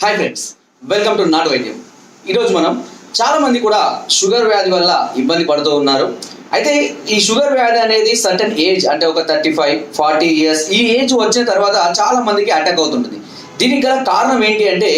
Hi friends welcome to నాటు వైద్యం ఈరోజు మనం చాలామంది కూడా షుగర్ వ్యాధి వల్ల ఇబ్బంది పడుతూ ఉన్నారు. అయితే ఈ షుగర్ వ్యాధి అనేది సర్టన్ ఏజ్ అంటే ఒక థర్టీ ఫైవ్ ఫార్టీ ఇయర్స్ ఈ ఏజ్ వచ్చిన తర్వాత చాలా మందికి అటాక్ అవుతుంటుంది. దీనికి గల కారణం ఏంటి అంటే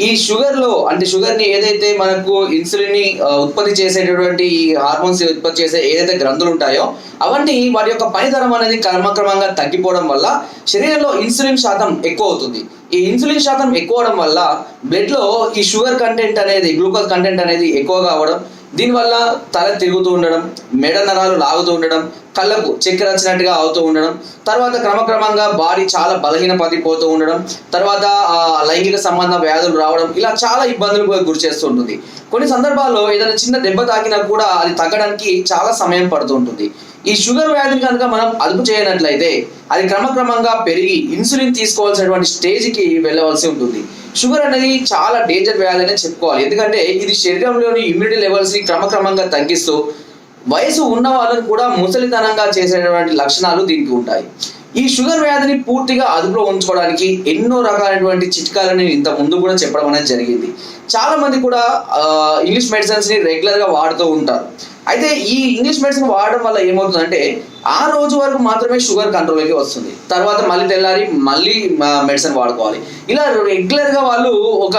ఈ షుగర్లో అంటే షుగర్ని ఏదైతే మనకు ఇన్సులిన్ని ని ఉత్పత్తి చేసేటటువంటి ఈ హార్మోన్స్ ఉత్పత్తి చేసే ఏదైతే గ్రంథులు ఉంటాయో అవన్నీ వాటి యొక్క పనితరం అనేది క్రమక్రమంగా తగ్గిపోవడం వల్ల శరీరంలో ఇన్సులిన్ శాతం ఎక్కువ అవుతుంది. ఈ ఇన్సులిన్ శాతం ఎక్కువ అవడం వల్ల బ్లడ్లో ఈ షుగర్ కంటెంట్ అనేది గ్లూకోజ్ కంటెంట్ అనేది ఎక్కువగా అవ్వడం దీనివల్ల తల తిరుగుతూ ఉండడం మెడ నరాలు లాగుతూ ఉండడం కళ్ళకు చక్కెర వచ్చినట్టుగా అవుతూ ఉండడం తర్వాత క్రమక్రమంగా బాడీ చాలా బలహీన పడిపోతూ ఉండడం తర్వాత లైంగిక సంబంధ వ్యాధులు రావడం ఇలా చాలా ఇబ్బందులకు గురి చేస్తూ ఉంటుంది. కొన్ని సందర్భాల్లో ఏదైనా చిన్న దెబ్బ తాకినా కూడా అది తగ్గడానికి చాలా సమయం పడుతూ ఉంటుంది. ఈ షుగర్ వ్యాధిని కనుక మనం అదుపు చేయనట్లయితే అది క్రమక్రమంగా పెరిగి ఇన్సులిన్ తీసుకోవాల్సినటువంటి స్టేజ్కి వెళ్ళవలసి ఉంటుంది. షుగర్ అనేది చాలా డేంజర్ వ్యాధి అనే చెప్పుకోవాలి. ఎందుకంటే ఇది శరీరంలోని ఇమ్యూనిటీ లెవెల్స్ని క్రమక్రమంగా తగ్గిస్తూ వయసు ఉన్న వాళ్ళను కూడా ముసలితనంగా చేసేటువంటి లక్షణాలు దీనికి ఉంటాయి. ఈ షుగర్ వ్యాధిని పూర్తిగా అదుపులో ఉంచుకోవడానికి ఎన్నో రకాలైనటువంటి చిట్కాలని ఇంత ముందు కూడా చెప్పడం అనేది జరిగింది. చాలా మంది కూడా ఇంగ్లీష్ మెడిసిన్స్ని రెగ్యులర్గా వాడుతూ ఉంటారు. అయితే ఈ ఇంగ్లీష్ మెడిసిన్ వాడడం వల్ల ఏమవుతుందంటే ఆ రోజు వరకు మాత్రమే షుగర్ కంట్రోల్కి వస్తుంది. తర్వాత మళ్ళీ తెల్లారి మళ్ళీ మెడిసిన్ వాడుకోవాలి. ఇలా రెగ్యులర్గా వాళ్ళు ఒక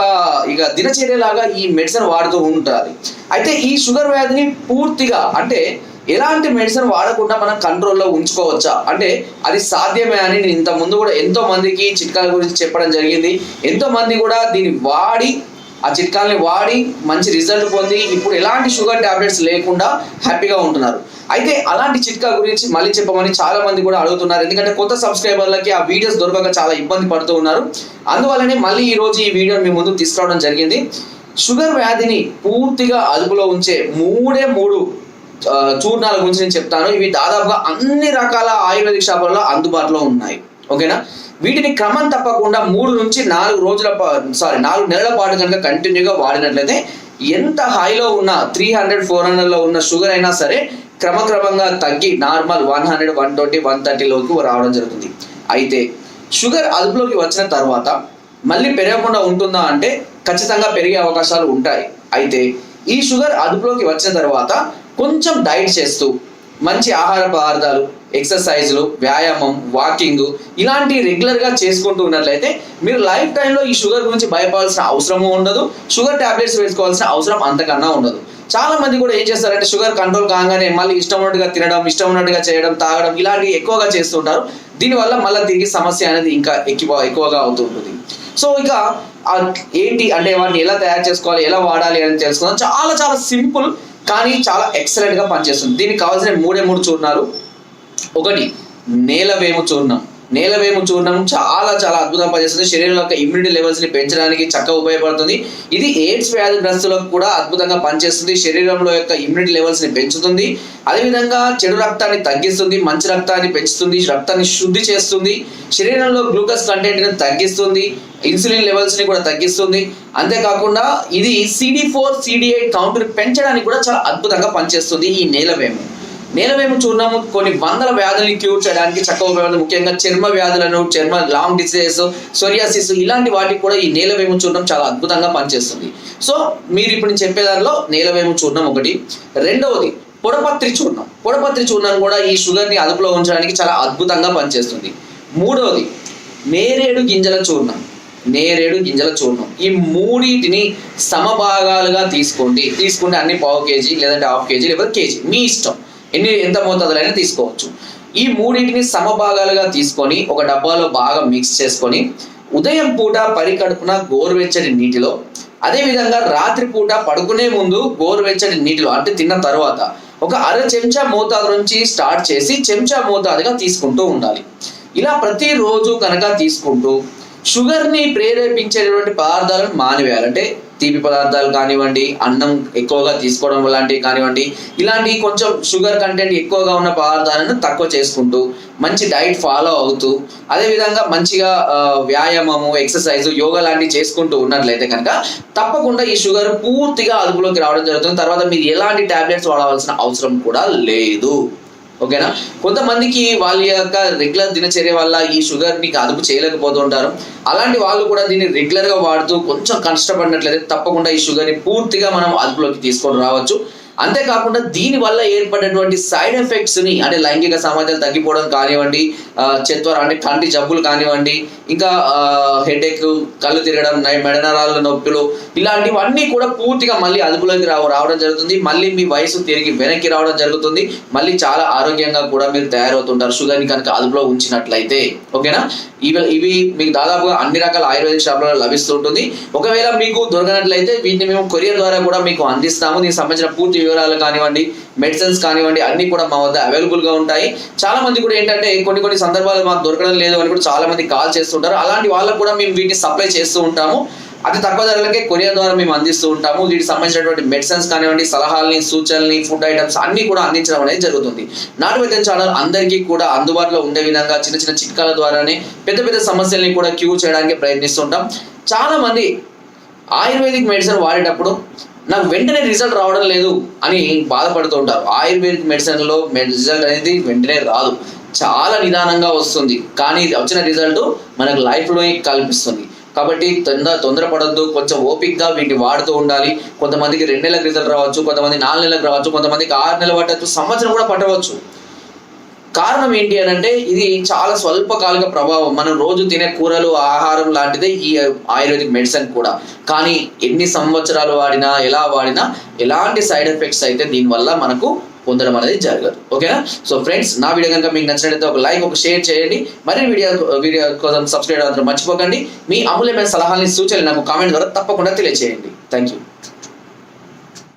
ఇక దినచర్యలాగా ఈ మెడిసిన్ వాడుతూ ఉంటారు. అయితే ఈ షుగర్ వ్యాధిని పూర్తిగా అంటే ఎలాంటి మెడిసిన్ వాడకుండా మనం కంట్రోల్లో ఉంచుకోవచ్చా? అంటే అది సాధ్యమే అని నేను ఇంత ముందు కూడా ఎంతో మందికి చిట్కాల గురించి చెప్పడం జరిగింది. ఎంతో మంది కూడా దీన్ని వాడి ఆ చిట్కాలని వాడి మంచి రిజల్ట్ పొంది ఇప్పుడు ఎలాంటి షుగర్ టాబ్లెట్స్ లేకుండా హ్యాపీగా ఉంటున్నారు. అయితే అలాంటి చిట్కా గురించి మళ్ళీ చెప్పమని చాలా మంది కూడా అడుగుతున్నారు. ఎందుకంటే కొత్త సబ్స్క్రైబర్లకి ఆ వీడియోస్ దొరకక చాలా ఇబ్బంది పడుతూ ఉన్నారు. అందువల్లనే మళ్ళీ ఈ రోజు ఈ వీడియో మీ ముందు తీసుకురావడం జరిగింది. షుగర్ వ్యాధిని పూర్తిగా అదుపులో ఉంచే మూడే మూడు చూర్ణాల గురించి నేను చెప్తాను. ఇవి దాదాపుగా అన్ని రకాల ఆయుర్వేదిక్ షాపుల్లో అందుబాటులో ఉన్నాయి. ఓకేనా? వీటిని క్రమం తప్పకుండా మూడు నుంచి నాలుగు రోజుల సారీ నాలుగు నెలల పాటు కనుక కంటిన్యూగా వాడినట్లయితే ఎంత హైలో ఉన్న త్రీ హండ్రెడ్ ఫోర్ హండ్రెడ్లో ఉన్న షుగర్ అయినా సరే క్రమక్రమంగా తగ్గి normal one hundred one twenty one థర్టీలోకి రావడం జరుగుతుంది. అయితే షుగర్ అదుపులోకి వచ్చిన తర్వాత మళ్ళీ పెరగకుండా ఉంటుందా అంటే ఖచ్చితంగా పెరిగే అవకాశాలు ఉంటాయి. అయితే ఈ షుగర్ అదుపులోకి వచ్చిన తర్వాత కొంచెం డైట్ చేస్తూ మంచి ఆహార పదార్థాలు ఎక్సర్సైజ్లు వ్యాయామం వాకింగ్ ఇలాంటి రెగ్యులర్గా చేసుకుంటూ ఉన్నట్లయితే మీరు లైఫ్ టైంలో ఈ షుగర్ గురించి భయపడాల్సిన అవసరము ఉండదు. షుగర్ టాబ్లెట్స్ వేసుకోవాల్సిన అవసరం అంతకన్నా ఉండదు. చాలా మంది కూడా ఏం చేస్తారంటే షుగర్ కంట్రోల్ కాగానే మళ్ళీ ఇష్టం ఉన్నట్టుగా తినడం ఇష్టం ఉన్నట్టుగా చేయడం తాగడం ఇలాంటివి ఎక్కువగా చేస్తుంటారు. దీనివల్ల మళ్ళీ తిరిగి సమస్య అనేది ఇంకా ఎక్కువ ఎక్కువగా అవుతూ ఉంటుంది. సో ఇక ఏంటి అంటే వాటిని ఎలా తయారు చేసుకోవాలి ఎలా వాడాలి అని తెలుసుకుందాం. చాలా చాలా సింపుల్ కానీ చాలా ఎక్సలెంట్గా పనిచేస్తుంది. దీనికి కావాల్సిన మూడే మూడు చూర్ణాలు ఒకటి నేలవేము చూర్ణం. నేలవేము చూర్ణం చాలా చాలా అద్భుతంగా పనిచేస్తుంది. శరీరం యొక్క ఇమ్యూనిటీ లెవెల్స్ని పెంచడానికి చక్కగా ఉపయోగపడుతుంది. ఇది ఎయిడ్స్ వ్యాధి గ్రస్తులకు కూడా అద్భుతంగా పనిచేస్తుంది. శరీరంలో యొక్క ఇమ్యూనిటీ లెవెల్స్ని పెంచుతుంది. అదేవిధంగా చెడు రక్తాన్ని తగ్గిస్తుంది మంచి రక్తాన్ని పెంచుతుంది రక్తాన్ని శుద్ధి చేస్తుంది శరీరంలో గ్లూకోజ్ కంటెంట్ని తగ్గిస్తుంది ఇన్సులిన్ లెవెల్స్ని కూడా తగ్గిస్తుంది. అంతేకాకుండా ఇది CD four CD eight counter పెంచడానికి కూడా చాలా అద్భుతంగా పనిచేస్తుంది ఈ నేలవేము నేలవేము చూర్ణము కొన్ని వందల వ్యాధుల్ని క్యూర్ చేయడానికి చక్కగా ఉపయోగపడుతుంది ముఖ్యంగా చర్మ వ్యాధులను చర్మ లాంగ్ డిసీజెస్ సోరియాసిస్ ఇలాంటి వాటికి కూడా ఈ నేల వేము చూడడం చాలా అద్భుతంగా పనిచేస్తుంది. సో మీరు ఇప్పుడు నేను చెప్పేదానిలో నేలవేము చూర్ణం ఒకటి. రెండవది పొడపత్రి చూర్ణం పొడపత్రి చూర్ణం కూడా ఈ షుగర్ని అదుపులో ఉంచడానికి చాలా అద్భుతంగా పనిచేస్తుంది. మూడవది నేరేడు గింజల చూర్ణం నేరేడు గింజల చూర్ణం ఈ మూడింటిని సమభాగాలుగా తీసుకోండి. తీసుకుంటే అన్ని పావు కేజీ లేదంటే హాఫ్ కేజీ లేకపోతే కేజీ. మీ ఇష్టం. ఎన్ని ఎంత మోతాదులైనా తీసుకోవచ్చు. ఈ మూడింటిని సమభాగాలుగా తీసుకొని ఒక డబ్బాలో బాగా మిక్స్ చేసుకొని ఉదయం పూట పరికడుపున గోరువెచ్చని నీటిలో అదేవిధంగా రాత్రి పూట పడుకునే ముందు గోరువెచ్చని నీటిలో అంటే తిన్న తర్వాత ఒక అర చెంచా మోతాదు నుంచి స్టార్ట్ చేసి చెంచా మోతాదుగా తీసుకుంటూ ఉండాలి. ఇలా ప్రతిరోజు కనుక తీసుకుంటూ షుగర్ని ప్రేరేపించేటువంటి పదార్థాలను మానివేయాలి. అంటే తీపి పదార్థాలు కానివ్వండి అన్నం ఎక్కువగా తీసుకోవడం లాంటివి కానివ్వండి ఇలాంటి కొంచెం షుగర్ కంటెంట్ ఎక్కువగా ఉన్న పదార్థాలను తక్కువ చేసుకుంటూ మంచి డైట్ ఫాలో అవుతూ అదేవిధంగా మంచిగా వ్యాయామము ఎక్సర్సైజ్ యోగా లాంటివి చేసుకుంటూ ఉన్నట్లయితే కనుక తప్పకుండా ఈ షుగర్ పూర్తిగా అదుపులోకి రావడం జరుగుతుంది. తర్వాత మీరు ఎలాంటి టాబ్లెట్స్ వాడవలసిన అవసరం కూడా లేదు. ఓకేనా? కొంతమందికి వాళ్ళ యొక్క రెగ్యులర్ దినచర్య వల్ల ఈ షుగర్ని అదుపు చేయలేకపోతుంటారు. అలాంటి వాళ్ళు కూడా దీన్ని రెగ్యులర్గా వాడుతూ కొంచెం కష్టపడినట్లయితే తప్పకుండా ఈ షుగర్ని పూర్తిగా మనం అదుపులోకి తీసుకొని రావచ్చు. అంతేకాకుండా దీని వల్ల ఏర్పడేటువంటి సైడ్ ఎఫెక్ట్స్ని అంటే లైంగిక సామర్థ్యాలు తగ్గిపోవడం కానివ్వండి చెత్వర అంటే కంటి జబ్బులు కానివ్వండి ఇంకా హెడేక్ కళ్ళు తిరగడం మెడనరాల నొప్పులు ఇలాంటివన్నీ కూడా పూర్తిగా మళ్ళీ అదుపులోకి రావు రావడం జరుగుతుంది. మళ్ళీ మీ వయసు తిరిగి వెనక్కి రావడం జరుగుతుంది. మళ్ళీ చాలా ఆరోగ్యంగా కూడా మీరు తయారవుతుంటారు. షుగర్ని కనుక అదుపులో ఉంచినట్లయితే. ఓకేనా? ఇవి ఇవి మీకు దాదాపుగా అన్ని రకాల ఆయుర్వేదిక షాపులలో లభిస్తుంటుంది. ఒకవేళ మీకు దొరకనట్లయితే వీటిని మేము కొరియర్ ద్వారా కూడా మీకు అందిస్తాము. దీనికి సంబంధించిన పూర్తి వివరాలు కానివ్వండి మెడిసిన్స్ కానివ్వండి అన్ని కూడా మా వద్ద అవైలబుల్గా ఉంటాయి. చాలా మంది కూడా ఏంటంటే కొన్ని కొన్ని సందర్భాలు మాకు దొరకడం లేదు అని కూడా చాలా మంది కాల్ చేస్తుంటారు. అలాంటి వాళ్ళకు కూడా మేము వీటిని సప్లై చేస్తూ ఉంటాము. అతి తక్కువ ధరలకే కొరియర్ ద్వారా మేము అందిస్తూ ఉంటాము. వీటికి సంబంధించినటువంటి మెడిసిన్స్ కానివ్వండి సలహాలని సూచనల్ని ఫుడ్ ఐటమ్స్ అన్ని కూడా అందించడం అనేది జరుగుతుంది. నాటు వైద్యం ఛానల్ అందరికీ కూడా అందుబాటులో ఉండే విధంగా చిన్న చిన్న చిట్కాల ద్వారానే పెద్ద పెద్ద సమస్యల్ని కూడా క్యూర్ చేయడానికి ప్రయత్నిస్తుంటాం. చాలా మంది ఆయుర్వేదిక్ మెడిసిన్ వాడేటప్పుడు నాకు వెంటనే రిజల్ట్ రావడం లేదు అని బాధపడుతూ ఉంటారు. ఆయుర్వేదిక్ మెడిసిన్లో రిజల్ట్ అనేది వెంటనే రాదు. చాలా నిదానంగా వస్తుంది. కానీ వచ్చిన రిజల్ట్ మనకు లైఫ్లో కల్పిస్తుంది. కాబట్టి తొందర తొందరపడద్దు. కొంచెం ఓపిక్గా వీటిని వాడుతూ ఉండాలి. కొంతమందికి రెండు నెలలకు రిజల్ట్ రావచ్చు. కొంతమంది నాలుగు నెలలకు రావచ్చు. కొంతమందికి ఆరు నెలలు పట్టవచ్చు సంవత్సరం కూడా పట్టవచ్చు. కారణం ఏంటి అని అంటే ఇది చాలా స్వల్పకాలిక ప్రభావం. మనం రోజు తినే కూరలు ఆహారం లాంటిదే ఈ ఆయుర్వేదిక్ మెడిసిన్ కూడా. కానీ ఎన్ని సంవత్సరాలు వాడినా ఎలా వాడినా ఎలాంటి సైడ్ ఎఫెక్ట్స్ అయితే దీనివల్ల మనకు పొందడం అనేది జరగదు. ఓకేనా? సో ఫ్రెండ్స్ నా వీడియో కనుక మీకు నచ్చినట్లయితే ఒక లైక్ ఒక షేర్ చేయండి. మరిన్ని వీడియో వీడియో కోసం సబ్స్క్రైబ్ అందరూ మర్చిపోకండి. మీ అమూల్యమైన సలహాలని సూచనలు నాకు కామెంట్ ద్వారా తప్పకుండా తెలియజేయండి థ్యాంక్ యూ